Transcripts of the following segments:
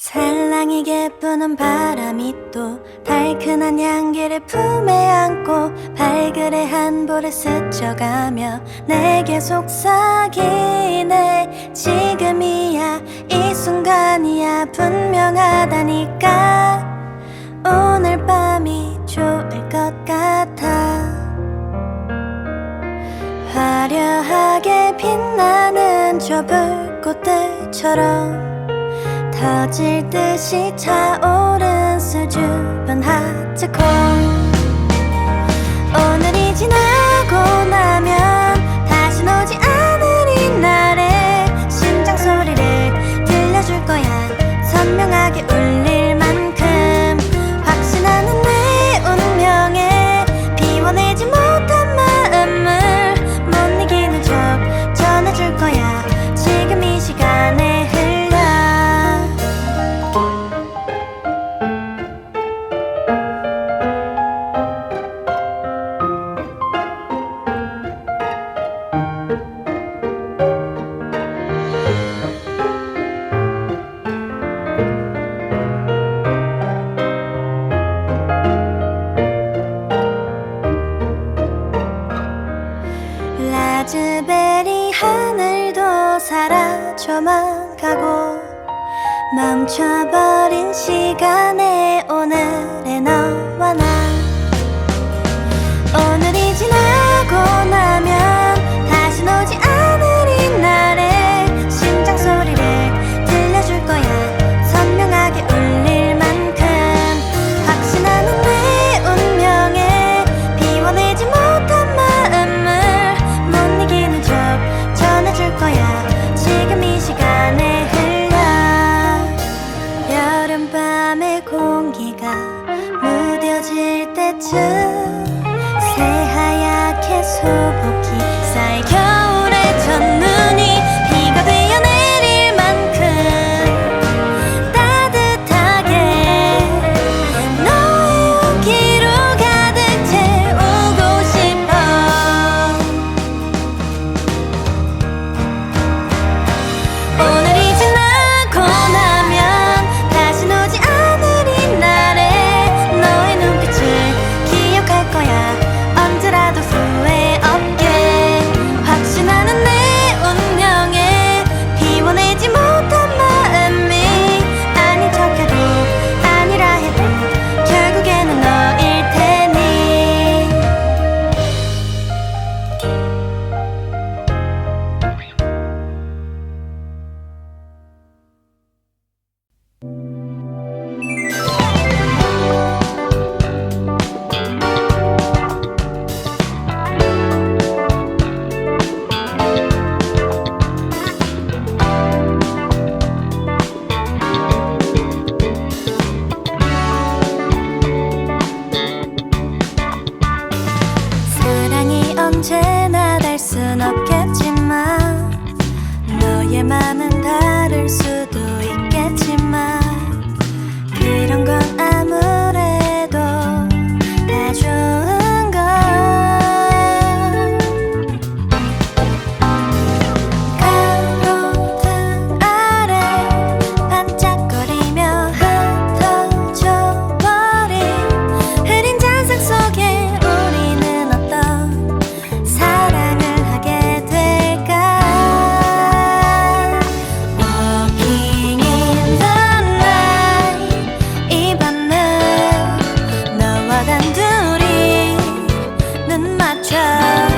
살랑이게 부는 바람이 또 달큰한 향기를 품에 안고 발그레한 볼을 스쳐가며 내게 속삭이네. 지금이야 이 순간이야 분명하다니까. 오늘 밤이 좋을 것 같아. 화려하게 빛나는 저 불꽃들처럼 터질 듯이 차오른 수줍은 하트콩 오늘이 지나 라즈베리 하늘도 사라져만 가고 멈춰버린 시간에 오늘의 언제나 달 순 없겠지만 너의 맘은 다를 수도 time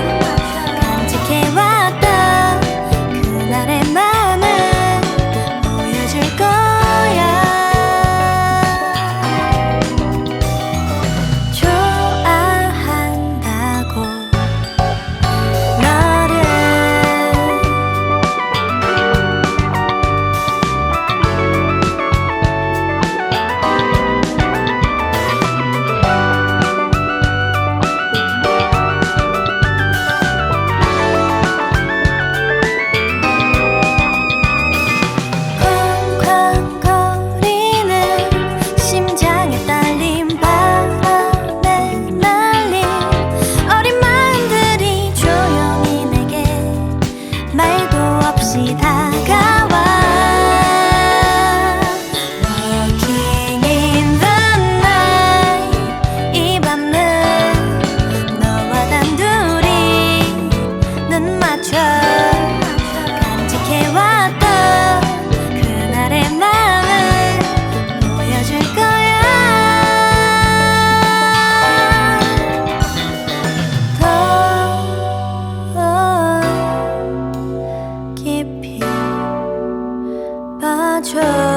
车。